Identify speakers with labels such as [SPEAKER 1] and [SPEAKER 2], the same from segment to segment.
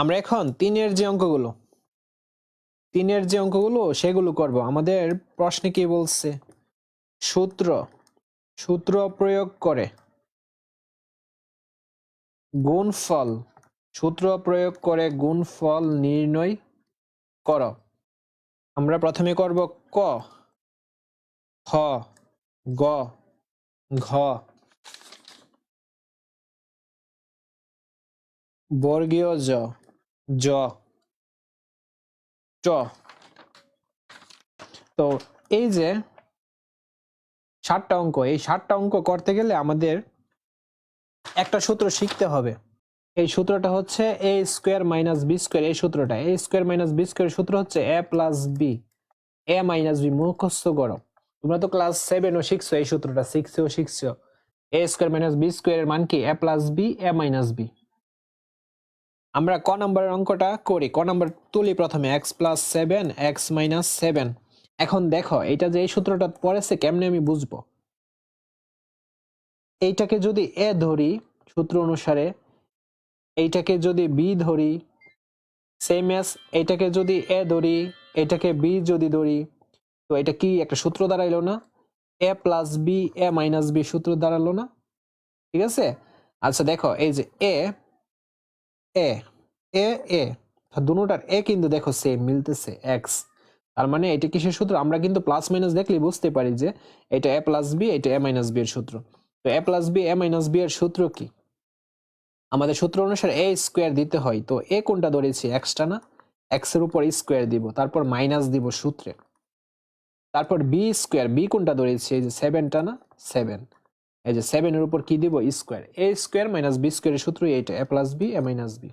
[SPEAKER 1] আমরা এখন তিনের যে অঙ্কগুলো, তিনের যে অঙ্কগুলো সেগুলো করব। আমাদের প্রশ্নে কি বলছে? সূত্র সূত্র প্রয়োগ করে গুণফল, সূত্র প্রয়োগ করে গুণফল নির্ণয় কর। আমরা প্রথমে করব ক, খ, গ, ঘ। বর্গীয় জ। জ। ট তো এই যে ষাটটা অঙ্ক, এই ষাটটা অঙ্ক করতে গেলে আমাদের একটা সূত্র শিখতে হবে। এই সূত্রটা হচ্ছে A square minus B square এই সূত্রটা। A square minus B square সূত্র হচ্ছে A plus B A minus B মুখস্থ করো। তোমরা তো ক্লাস সেভেনও শিখছো এই সূত্রটা সিক্সেও শিখছো। এ স্কোয়ার মাইনাস বি স্কোয়ারের মান কি? A plus b a minus b আমরা ক নাম্বারের অঙ্কটা করি। ক নাম্বার তুলি প্রথমে x plus seven x minus seven এখন দেখো এটা যে এই সূত্রটা পড়েছে, কেমনে আমি বুঝব? এইটাকে যদি এ ধরি, সূত্র অনুসারে, এইটাকে যদি বি ধরি সেম এস এইটাকে যদি এ ধরি এটাকে বি যদি ধরি, তো এটা কি একটা সূত্র দাঁড়াইলো না? A plus b a minus b সূত্র দাঁড়াল না? ঠিক আছে? আচ্ছা দেখো, এই যে এ এ এ এ। দুটার এ কিন্তু দেখো সেম মিলতেছে এক্স তার মানে এটা কিসের সূত্র? আমরা কিন্তু প্লাস মাইনাস দেখলে বুঝতে পারি যে এটা এ প্লাস বি এটা এ মাইনাস বি এর সূত্র। তো a plus b a minus b এর সূত্র কি? আমাদের সূত্র অনুসারে এ স্কোয়ার দিতে হয়। তো এ কোনটা ধরেছি? এক্সটা না? এক্সের উপর স্কোয়ার দিব, তারপর মাইনাস দিব সূত্রে। তারপর বি স্কোয়ার বি কোনটা ধরেছি? এই যে সেভেনটা না? সেভেন এই যে সেভেন এর উপর কি দিব? Square a square minus b স্কোয়ারের সূত্র এইটা a plus b a minus b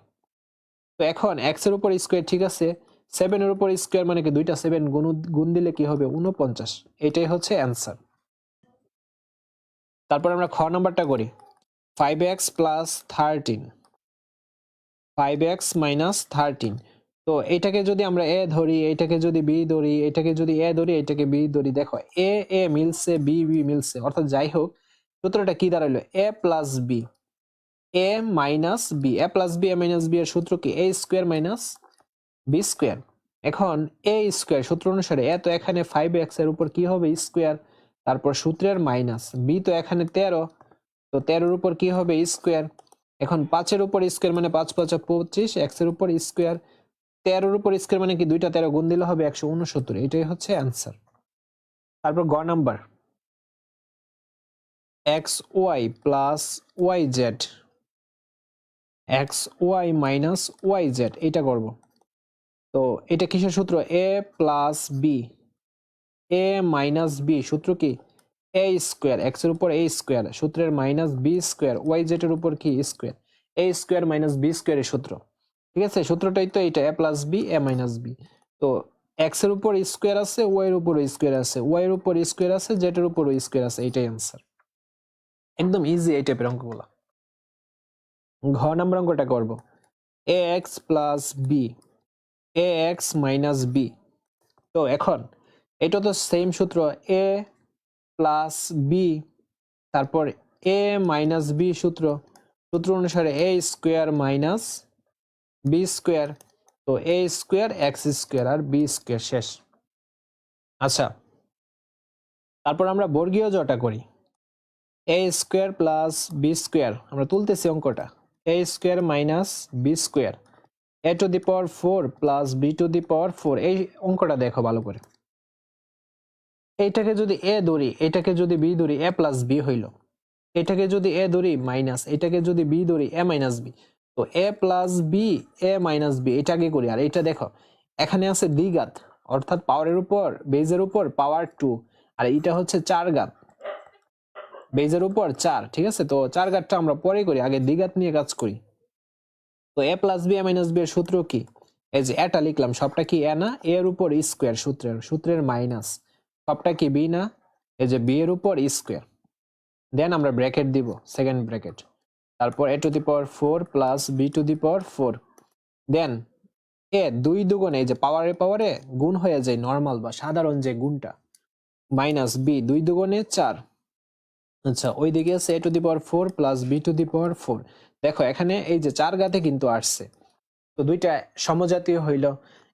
[SPEAKER 1] তো এখন এক্সের উপর স্কোয়ার ঠিক আছে সেভেন এর উপর স্কোয়ার মানে কি দুইটা সেভেন গুণ গুণ দিলে কি হবে? উনপঞ্চাশ এটাই হচ্ছে অ্যান্সার তারপর আমরা খ নাম্বারটা করি। Five x plus thirteen five x minus thirteen তো এটাকে যদি আমরা এ ধরি, এটাকে যদি বি ধরি, এটাকে যদি এ ধরি, এটাকে বি ধরি, দেখো এ এ মিলছে বি বি মিলছে। অর্থাৎ যাই হোক, সূত্রটা কি দাঁড়াইলো a plus b a minus b a plus b a minus b এর সূত্র কি? A square minus b square এখন এ স্কোয়ার সূত্র অনুসারে এ তো এখানে ফাইভ এক্সের উপর কি হবে? স্কোয়ার তারপর সূত্রের মাইনাস বি তো এখানে তেরো। তো তেরোর উপর কি হবে? স্কোয়ার এখন পাঁচের উপর স্কোয়ার মানে পাঁচ পাঁচ পঁচিশ। এক্সের উপর স্কোয়ার তেরোর উপর স্কোয়ার মানে কি? দুইটা তেরো গুণ দিলে হবে একশো উনসত্তর। এটাই হচ্ছে অ্যান্সার তারপর গ number x y plus y z x y minus y z এটা করব। তো এটা কিসের সূত্র? A plus b a minus b সূত্র কি? এ স্কোয়ার এক্সের উপর এ স্কোয়ার সূত্রের minus b square y z এর উপর কি square a square minus b স্কোয়ারের সূত্র। ঠিক আছে? সূত্রটাই তো এটা a plus b a minus b তো এক্সের উপর স্কোয়ার আছে ওয়াই এর উপর স্কোয়ার আছে ওয়াই এর উপর স্কোয়ার আছে জেড এর উপর স্কোয়ার আছে, এটাই অ্যান্সার একদম ইজি এই টাইপের অঙ্কগুলো। ঘ নাম্বার অঙ্কটা করব। A x plus b a x minus b তো এখন, এটা তো সেম সূত্র এ প্লাস বি তারপর এ মাইনাস বি সূত্র। সূত্র অনুসারে a square minus b square তো এ স্কোয়ার এক্স স্কোয়ার আর বি স্কোয়ার শেষ। আচ্ছা তারপর আমরা বর্গীয় জটা করি। A square plus b square আমরা তুলতেছি অঙ্কটা। A square minus b square a to the power four plus b to the power four এই অঙ্কটা দেখো ভালো করে। এইটাকে যদি এ ধরি, এটাকে যদি বি ধরি এ প্লাস বি হইল। এটাকে যদি এ ধরি মাইনাস এটাকে যদি বি ধরি এ মাইনাস বি তো a plus b a minus b এটাকে করি। আর এটা দেখো, এখানে আছে দ্বিঘাত অর্থাৎ পাওয়ারের উপর বেজের উপর পাওয়ার টু আর এটা হচ্ছে চার ঘাত। বেজের উপর চার, ঠিক আছে? তো চার ঘাতটা আমরা পরে করি, আগে দ্বিঘাত নিয়ে কাজ করি। তো a plus b a minus b এর সূত্র কি? এই যে এটা লিখলাম, সবটা কি এ না? এর উপর স্কোয়ার সূত্রের সূত্রের মাইনাস সবটা কি বি না? এই যে বি এর উপর স্কোয়ার দেন আমরা ব্র্যাকেট দিব সেকেন্ড ব্র্যাকেট তারপর a to the power four plus b to the power four then a দুই দুগুণে, এই যে পাওয়ারে পাওয়ারে গুণ হয়ে যায় নর্মাল বা সাধারণ যে গুণটা। মাইনাস বি দুই দুগুণে চার। আচ্ছা ওই দিকে আছে a to the power four plus b to the power four দেখো, এখানে এই যে চার গাতে কিন্তু আসছে। তো দুইটা সমজাতীয় হইল।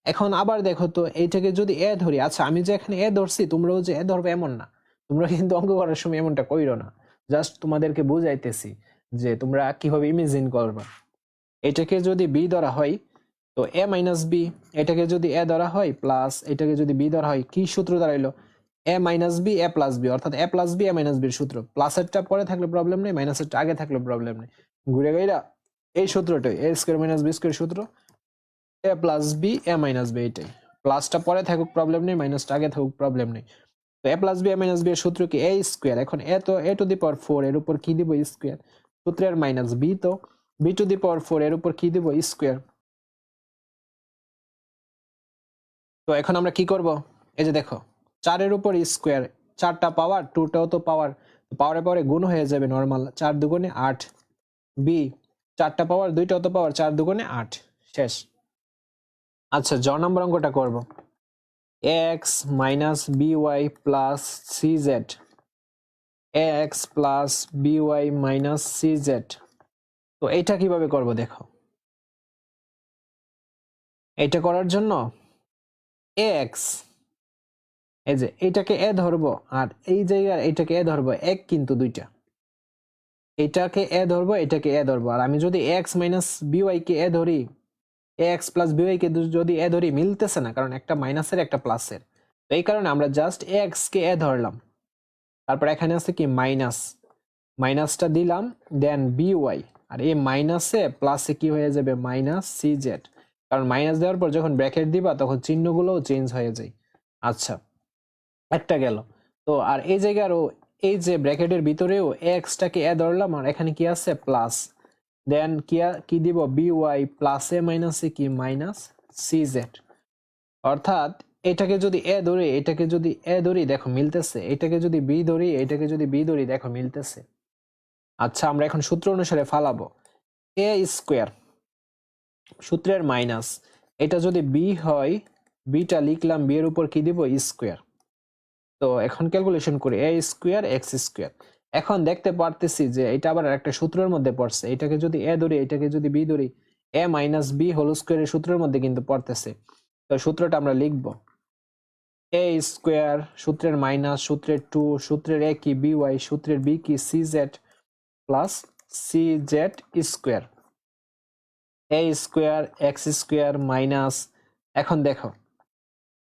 [SPEAKER 1] এখন আবার দেখো তো, এইটাকে যদি এ ধরি আচ্ছা আমি যে এখানে এ ধরছি, তোমরাও যে এ ধরবে এমন না। তোমরা কিন্তু অঙ্ক করার সময় এমনটা কইরো না। জাস্ট তোমাদেরকে বুঝাইতেছি যে তোমরা কীভাবে ইমেজিন করবা। এটাকে যদি বি ধরা হয়, তো এ মাইনাস বি এটাকে যদি এ ধরা হয় প্লাস এটাকে যদি বি ধরা হয়, কি সূত্র দাঁড়াইলো? A minus b a plus b অর্থাৎ a plus b a minus বির সূত্র। প্লাসেরটা পরে থাকলে প্রবলেম নেই মাইনাসেরটা আগে থাকলে প্রবলেম নেই। ঘুরে গাইরা, এই সূত্রটাই a square minus b square সূত্র a plus b a minus b এটাই প্লাসটা পরে থাকুক প্রবলেম নেই মাইনাসটা আগে থাকুক প্রবলেম নেই। তো a plus b a minus b এর সূত্র কি? এ স্কোয়ার এখন এ তো এ টু দি পাওয়ার ফোর এর উপর কি দিব? স্কোয়ার সূত্রের মাইনাস বি তো b to the power four এর উপর কি দিব? স্কোয়ার তো এখন আমরা কি করব? এই যে দেখো চারের উপর স্কোয়ার চারটা পাওয়ার টুটাও তো পাওয়ার পাওয়ারে পাওয়ারে গুণ হয়ে যাবে নর্মাল চার দুগুণে আট বি চারটা পাওয়ার দুইটাও তো পাওয়ার চার দুগুণে আট, শেষ। আচ্ছা জ নম্বর অঙ্কটা করব। X minus b y plus c z x plus b y minus c z তো এইটা কীভাবে করব দেখো। এটা করার জন্য এক্স এই যে এটাকে এ ধরবো আর এই জায়গার এটাকে এ ধরবো, এক কিন্তু দুইটা। এটাকে এ ধরবো, এটাকে এ ধরবো। আর আমি যদি এক্স মাইনাস বিওয়াই কে এ ধরি এক্স প্লাস বিওয়াই কে যদি এ ধরি, মিলতেছে না, কারণ একটা মাইনাসের একটা প্লাসের এই কারণে আমরা জাস্ট এক্স কে এ ধরলাম। তারপর এখানে আছে কি? মাইনাস মাইনাসটা দিলাম দেন বিওয়াই আর এই মাইনাসে প্লাসে কি হয়ে যাবে? মাইনাস সি জেড কারণ মাইনাস দেওয়ার পর যখন ব্র্যাকেট দিবা, তখন চিহ্নগুলোও চেঞ্জ হয়ে যায়। আচ্ছা। একটা গেল। তো আর এই জায়গারও, এই যে ব্র্যাকেটের ভিতরেও এক্সটাকে এ ধরলাম আর এখানে কি আছে? প্লাস দেন কি কি দিব? B y plus a minus a কি? মাইনাস সি জেড অর্থাৎ এটাকে যদি এ ধরি, এটাকে যদি এ ধরি, দেখো মিলতেছে। এটাকে যদি বি ধরি, এটাকে যদি বি ধরি, দেখো মিলতেছে। আচ্ছা আমরা এখন সূত্র অনুসারে ফালাবো। এ স্কোয়ার সূত্রের মাইনাস এটা যদি বি হয় বিটা লিখলাম বি এর উপর কি দিব? স্কোয়ার তো এখন ক্যালকুলেশন করি এ স্কোয়ার এক্স স্কোয়ার এখন দেখতে পারতেছি যে এটা আবার একটা সূত্রের মধ্যে পড়ছে। এটাকে যদি এ ধরি, এটাকে যদি বি ধরি এ মাইনাস বি হোল স্কোয়ারের সূত্রের মধ্যে কিন্তু পড়তেছে। তো সূত্রটা আমরা লিখব। এ স্কোয়ার সূত্রের মাইনাস সূত্রের টু সূত্রের এ কি বি ওয়াই সূত্রের বি কি c z plus c z square a square x square minus এখন দেখো।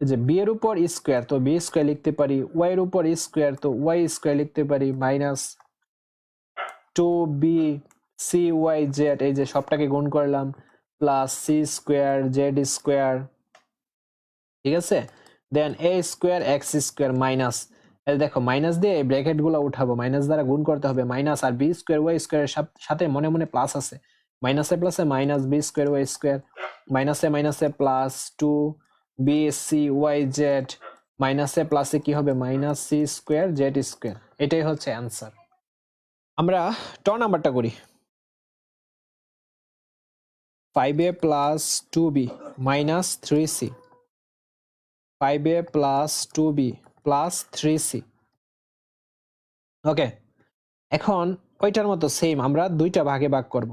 [SPEAKER 1] যে বি এর উপর স্কোয়ার তো বি স্কোয়ার লিখতে পারি ওয়াই এর উপর স্কোয়ার তো ওয়াই স্কোয়ার লিখতে পারি minus two b c y z এই যে সবটাকে গুণ করলাম plus c square z square ঠিক আছে? Then a square x square minus দেখো মাইনাস দিয়ে এই ব্র্যাকেটগুলো উঠাবো মাইনাস দ্বারা গুণ করতে হবে মাইনাস আর বি স্কোয়ার ওয়াই স্কোয়ারের সাথে মনে মনে প্লাস আছে মাইনাসে প্লাসে minus b square y square মাইনাসে মাইনাসে plus two b c y z মাইনাসে প্লাসে কি হবে? Minus c square z square এটাই হচ্ছে অ্যান্সার আমরা ট নাম্বারটা করি। Five a plus two b minus three c five a plus two b plus three c okay এখন ওইটার মতো সেম আমরা দুইটা ভাগে ভাগ করব।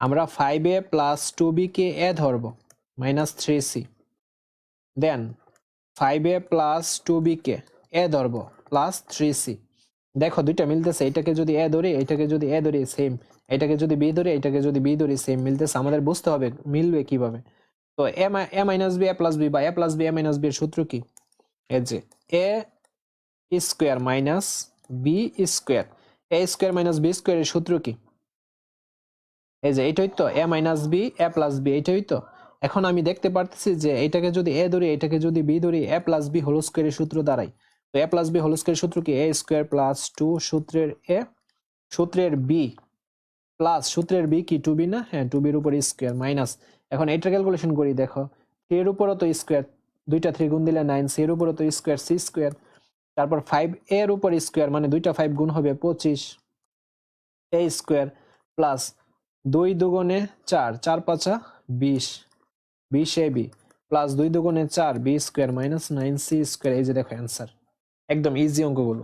[SPEAKER 1] আমরা five a plus two b কে এ ধরব minus three c then five a plus two b কে এ ধরব প্লাস থ্রি সি দেখো, দুইটা মিলতেছে, এটাকে যদি এ ধরি, এটাকে যদি এ ধরি সেম এটাকে যদি বি ধরি, এটাকে যদি বি ধরি সেম মিলতেছে, আমাদের বুঝতে হবে, মিলবে কীভাবে। তো a a minus b a plus b বা a plus b a minus b এর সূত্র কি? এই যে a square minus b square a square minus b স্কোয়ারের সূত্র কি? এই যে, এইটাই তো a minus b a plus b এইটাই তো। এখন আমি দেখতে পারতেছি যে এটাকে যদি এ ধরি, এটাকে যদি বি ধরি, এ প্লাস বি হোল স্কোয়ারের সূত্র দাঁড়ায় তো এ প্লাস বি হোল স্কোয়ারের সূত্র কি? এ স্কোয়ার প্লাস টু সূত্রের এ, সূত্রের বি প্লাস সূত্রের বি কি? টু বি না? হ্যাঁ টু বির উপর স্কোয়ার মাইনাস এখন এটা ক্যালকুলেশন করি, দেখো। থ্রি এর উপরও তো স্কোয়ার দুইটা থ্রি গুণ দিলে নাইন সি এর উপরও তো স্কোয়ার সি স্কোয়ার তারপর ফাইভ এর উপর স্কোয়ার মানে দুইটা ফাইভ গুণ হবে পঁচিশ। এ স্কোয়ার প্লাস দুই দুগুণে চার চার পাঁচা বিশ। বিশ এ বি প্লাস দুই দুগুণে চার b square minus nine c square এই যে দেখো অ্যান্সার একদম ইজি অঙ্কগুলো।